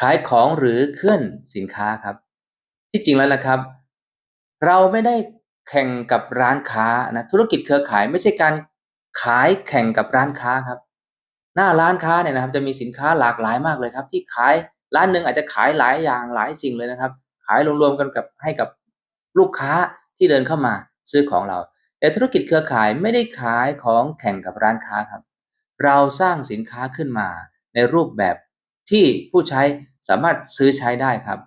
ขายของหรือเคลื่อนสินค้าครับ ที่จริงแล้วนะครับ เราไม่ได้แข่งกับร้านค้านะธุรกิจเครือข่ายไม่ใช่การขายแข่งกับร้านค้าครับ หน้าร้านค้าเนี่ยนะครับ จะมีสินค้าหลากหลายมากเลยครับ ที่ขายร้านหนึ่งอาจจะขายหลายอย่างหลายสิ่งเลยนะครับ ขายรวมๆกันกับให้กับลูกค้าที่เดินเข้ามาซื้อของเรา แต่ธุรกิจเครือข่ายไม่ได้ขายของแข่งกับร้านค้าครับ เราสร้างสินค้าขึ้นมาในรูปแบบที่ผู้ใช้ สามารถซื้อใช้ได้ครับ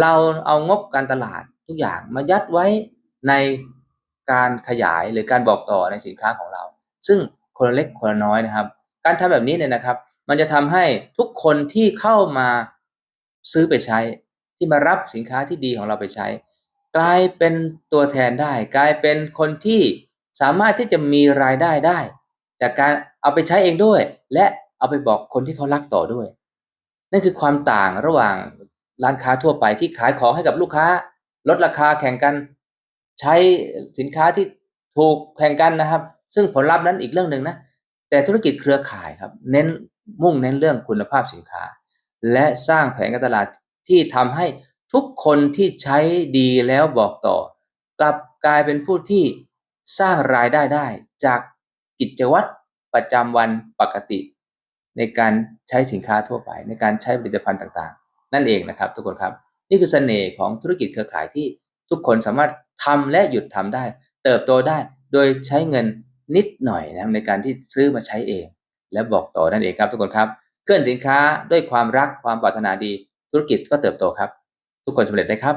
เราเอางบการตลาดทุกอย่างมายัดไว้ในการขยายหรือการบอกต่อในสินค้าของเรา ซึ่งคนเล็กคนน้อยนะครับ การทำแบบนี้เนี่ยนะครับ มันจะทำให้ทุกคนที่เข้ามาซื้อไปใช้ ที่มารับสินค้าที่ดีของเราไปใช้ กลายเป็นตัวแทนได้ กลายเป็นคนที่สามารถที่จะมีรายได้ได้ จากการเอาไปใช้เองด้วย และเอาไปบอกคนที่เขารักต่อด้วย นั่นคือความต่างระหว่างร้านค้าทั่วไปที่ขายของให้กับลูกค้า ลดราคาแข่งกัน ใช้สินค้าที่ถูกแข่งกันนะครับ ซึ่งผลลัพธ์นั้นอีกเรื่องหนึ่งนะแต่ธุรกิจเครือข่ายครับ เน้นมุ่งเน้นเรื่องคุณภาพสินค้า และสร้างแผนการตลาดที่ทำให้ทุกคนที่ใช้ดีแล้วบอกต่อ กลับกลายเป็นผู้ที่สร้างรายได้ได้ จากกิจวัตรประจำวันปกติ ในการใช้สินค้าทั่วไป ในการใช้ผลิตภัณฑ์ต่างๆ นั่นเองนะครับ ทุกคนครับนี่คือเสน่ห์ของธุรกิจเครือข่ายที่ทุกคนสามารถทำและหยุดทำได้ เติบโตได้โดยใช้เงินนิดหน่อยนะในการที่ซื้อมาใช้เอง และบอกต่อนั่นเองครับ ทุกคนครับเคลื่อนสินค้าด้วยความรักความปรารถนาดี ธุรกิจก็เติบโตครับ ทุกคนสำเร็จได้ครับ